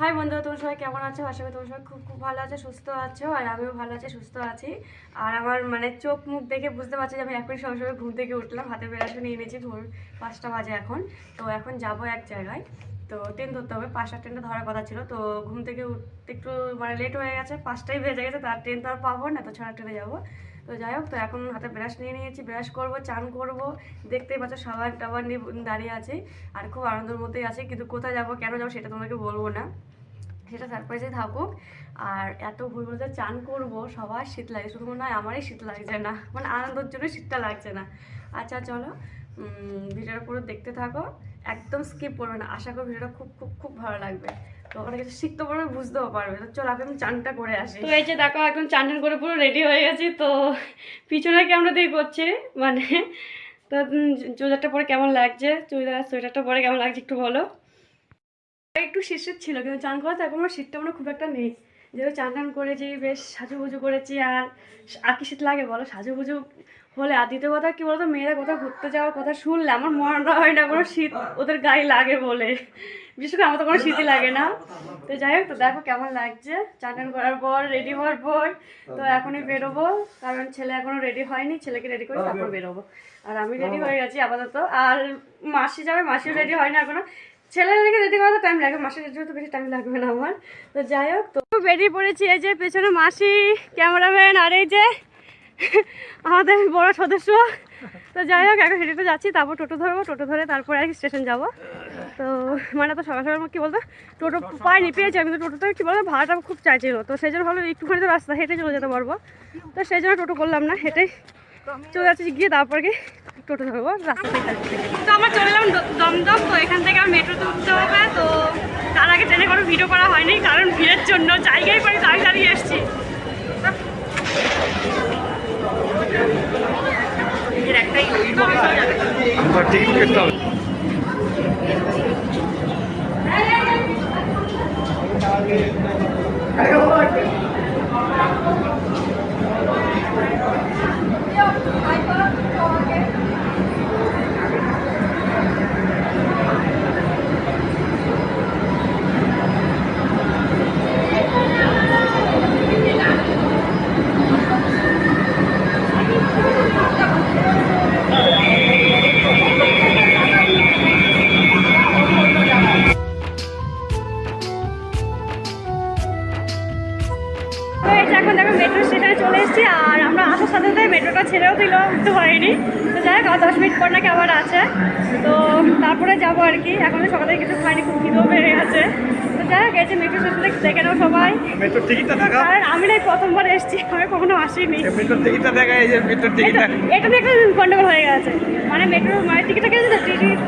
High বন্ধুরা, তোমরা সবাই কেমন আছো? আশা করি তোমরা সবাই খুব খুব ভালো আছো, সুস্থ আছো, আর আমিও ভালো আছি, সুস্থ আছি। আর আমার মানে চোখ মুখ দেখে বুঝতে পারছি যে আমি এখনই সব সময় ঘুম থেকে উঠলাম হাতে বেড়াশো নিয়ে নিয়েছি ভোর পাঁচটা বাজে এখন। তো এখন যাব এক জায়গায়। তো ট্রেন ধরতে হবে, পাঁচটা ট্রেনটা ধরার কথা ছিল। তো ঘুম থেকে উঠতে একটু মানে লেট হয়ে গেছে, পাঁচটাই বেজে গেছে তার ট্রেন তো আর পাবো না, তো ছড়া ট্রেনে যাব। তো যাই হোক তো এখন হাতে ব্রাশ নিয়ে নিয়েছি ব্রাশ করব চান করব। দেখতেই পাচ্ছ সাবান টাবান নিয়ে দাঁড়িয়ে আছে। আর খুব আনন্দের মধ্যেই আছে কিন্তু কোথায় যাব কেন যাব সেটা তোমাকে বলব না। সেটা সারপ্রাইজে থাকুক। আর এত ভুল বলতে চান করব সবার শীত লাগে শুধু মনে হয় আমারই শীত লাগছে না। মানে আনন্দের জন্য শীতটা লাগছে না। আচ্ছা চলো উম, ভিডিওটা পুরো দেখতে থাকো। একদম স্কিপ করবে না। আশা করি ভিডিওটা খুব খুব খুব ভালো লাগবে। তো ওখানে কিছু শিখতে পারবে বুঝতেও পারবে। তো চলো আগে আমি চানটা করে আসি। তো এই যে দেখো একদম চান টান করে পুরো রেডি হয়ে গেছি। তো পিছনে ক্যামেরা দিয়ে করছে মানে তো চুড়িদারটা পরে কেমন লাগছে? চুড়িদার সোয়েটারটা পরে কেমন লাগছে একটু বলো। একটু শীত ছিল কিন্তু চান করা তো এখন আমার শীতটা মানে খুব একটা নেই। যেহেতু চান টান করেছি বেশ সাজুগুজু করেছি আর আর কি শীত লাগে বলো? সাজুগুজু হলে আর দ্বিতীয় কথা কি বলতো? মেয়েরা কোথাও ঘুরতে যাওয়ার কথা শুনলে আমার মনটা হয় না, কোনো শীত ওদের গায়ে লাগে বলে। বিশেষ করে আমার তো কোনো শীতই লাগে না। তো যাই হোক, তো দেখো কেমন লাগছে। চান করার পর রেডি হওয়ার পর, তো এখনই বেরোবো। কারণ ছেলে এখনও রেডি হয়নি, ছেলেকে রেডি করে তারপর বেরোবো। আর আমি রেডি হয়ে গেছি আপাতত। আর মাসি যাবে, মাসিও রেডি হয় না এখনও ছেলেদেরকে রেডি করাতে টাইম লাগবে মাসি রেডি হতে বেশি টাইম লাগবে না আমার। তো যাই হোক, তো বেরিয়ে পড়েছি এই যে পেছনে মাসি ক্যামেরাম্যান আর এই যে আমাদের বড় সদস্য। তো যাই হোক, এখন হেঁটে যাচ্ছি, তারপর টোটো ধরবো, টোটো ধরে তারপরে আর স্টেশন যাব। তো মানে তো সকাল সকাল কী বলতো, টোটো পাইনি পেয়েছি আমি তো টোটোতে কী বলতো, ভাড়াটা খুব চাইছিল। তো সেই জন্য ভালো একটুখানি তো রাস্তা হেঁটে চলে যেতে পারব। তো সেই জন্য টোটো করলাম না, হেঁটেই চলে যাচ্ছি, গিয়ে তারপর কি টোটো ধরবো, রাস্তা তো আমরা চলে এলাম দমদম, তো এখান থেকে আমার মেট্রোতে উঠতে হবে, তো তার আগে ট্রেনে কোনো ভিডিও করা হয়নি, কারণ ভিড়ের জন্য জায়গায় পারি দাঁড়িয়ে দাঁড়িয়ে এসেছি টিকিট কাটতে হবে তো হয়নি উঠতে পারিনি। তো যাই হোক দশ মিনিট পর নাকি আবার আছে। তো তারপরে যাব আর কি। এখন সকালে কিছু খাইনি, খুব খিদেও বেড়ে গেছে। যে মেট্রো স্টেশনে দেখে নাও সবাই। মেট্রোর টিকিটটা দেখা আর আমি নাই প্রথমবার এসেছি আমি কখনো আসিনি। মেট্রোর টিকিটটা দেখা এই যে মেট্রোর টিকিটটা এটা নিয়ে একটা গন্ডগোল হয়ে গেছে। মানে মেট্রো মানে টিকিটটা কেটেছে তো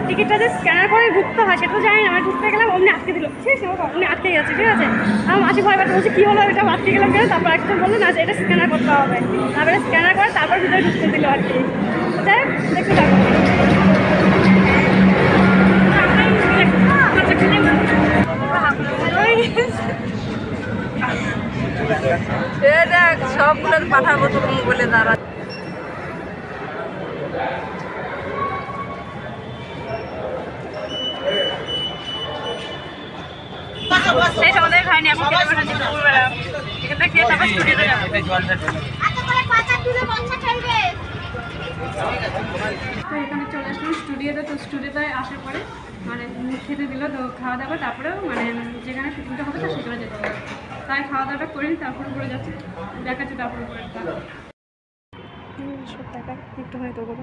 টিকিটটা যে স্ক্যানার করে ঢুকতে হয় সেটা তো জানি না। আমি ঢুকতে গেলাম অমনি আটকে দিল। ঠিক আছে অমনি আটকে গেছে ঠিক আছে? আমার মাসি ভয় পাচ্ছে বলছে কী হলো? এটা আটকে গেলাম কেন? তারপর একজন বলল না যে এটা স্ক্যানার করতে হবে। তারপরে স্ক্যানার করে তারপর ভিতরে ঢুকতে দিল আর কি। যাই হোক, দেখতে থাকো। দেখ সবগুলো পাঠাবো সেই খেতে খেয়ে এখানে চলে আসলাম স্টুডিওতে, তো স্টুডিওতে আসার পরে মানে খেতে দিল, তো খাওয়া দাওয়া, তারপরেও মানে যেখানে শুটিংটা হবে, তো সেখানে যেতে হবে। তাই খাওয়া দাওয়াটা করে তারপরে উপরে যাচ্ছি। দেখাচ্ছি, তারপরে উপরে সব টাকা একটু হয়তো করো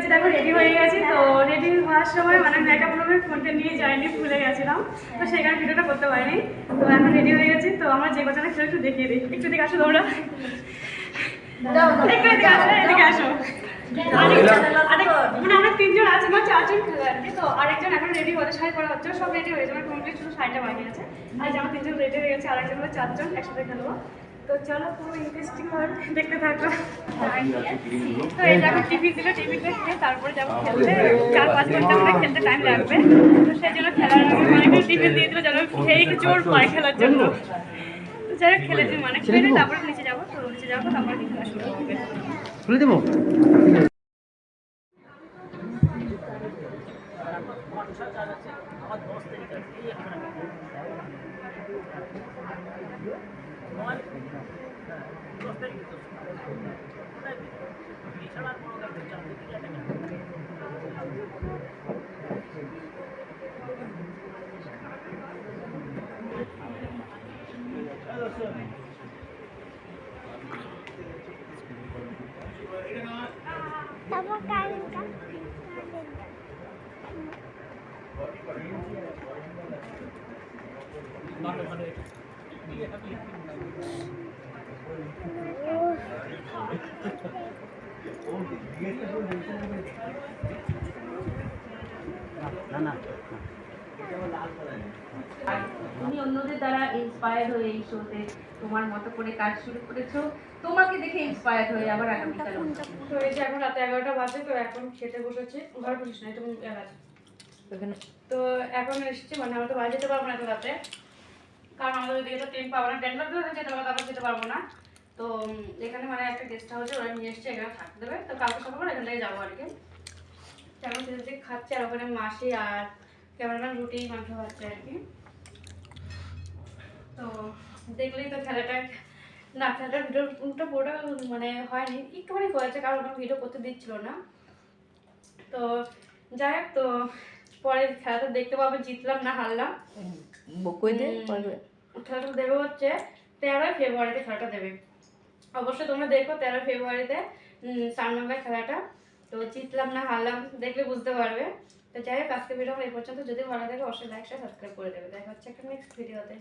খাইয়ে শনিবারের চার হয়ে গেছি। তো রেডি হওয়ার সময় মানে মেকআপ রুমের ফোনটা নিয়ে যাইনি ভুলে গেছিলাম। তো কারণে ভিডিওটা করতে পারিনি। তো এখন রেডি হয়ে গেছি। তো আমার যে কথাটা ছিল একটু দেখিয়ে দিই। একটু দিকে আসো তোমরা। একটু এদিকে আসো এদিকে আসো। আরেকজন- মানে আমরা তিনজন আছি না চারজন খেলে আর কি। তো আরেকজন এখন রেডি হতে শাড়ি পরা হচ্ছে। সব রেডি হয়ে যাবে কমপ্লিট শুধু শাড়িটা বাকি আছে আর যে তিনজন রেডি হয়ে গেছে আরেকজন চারজন একসাথে খেলব। তো চলো পুরো ইন্টারেস্টিং হয় দেখতে থাকো। তো এই দেখো টিভি দিল টিভি দেখে তারপরে যাব খেলতে। চার পাঁচ ঘণ্টা করে খেলতে টাইম লাগবে। তো সেই জন্য খেলার আগে মানে টিভি দিয়ে দিল যেন খেয়ে জোর পায় খেলার জন্য। তো যাই হোক খেলেছি মানে খেলে তারপরে নিচে যাব তো নিচে যাব তারপরে খেলা শুরু হবে। খুলে দেবো? তুমি অন্যদের দ্বারা ইন্সপায়ার হয়ে এই শোতে তোমার মতো করে কাজ শুরু করেছ তোমাকে দেখে ইন্সপায়ার হয়ে আবার আগামীকাল তো এই যে এখন রাতে এগারোটা বাজে তো এখন খেতে বসেছি। ঘর বসিস না আছে। তো এখন এসেছি মানে আমরা তো বাড়ি যেতে পারব না এত রাতে। কারণ আমাদের ওইদিকে তো ট্রেন পাবো না। ট্রেন পাবো যেতে পারব তারপর যেতে পারব না। তো এখানে মানে একটা গেস্ট হাউসে ওরা নিয়ে এসছে, এখানে থাকতে দেবে। তো কালকে সকালে এখান থেকে যাব আর কি। তো এখন থেকে খাচ্ছি আর ওখানে মাসি আর ক্যামেরাম্যান রুটি, মাংস খাচ্ছে আর কি। তো দেখলেই তো খেলাটা না খেলাটার ভিডিওটা পুরোটা মানে হয়নি, একটুখানি হয়েছে কারণ ওখানে ভিডিও করতে দিচ্ছিল না। তো যাই হোক, তো পরে খেলাটা দেখতে পাবে জিতলাম না হারলাম। বকুই দে খেলাটা দেবে হচ্ছে তেরোই ফেব্রুয়ারিতে খেলাটা দেবে। অবশ্যই তোমরা দেখো তেরোই ফেব্রুয়ারিতে সামনাম্বার খেলাটা। তো জিতলাম না হারলাম দেখলে বুঝতে পারবে। তো যাই হোক আজকে ভিডিও এই পর্যন্ত। যদি ভালো লাগে অবশ্যই লাইক সাবস্ক্রাইব করে দেবে। দেখা হচ্ছে একটা নেক্সট ভিডিওতে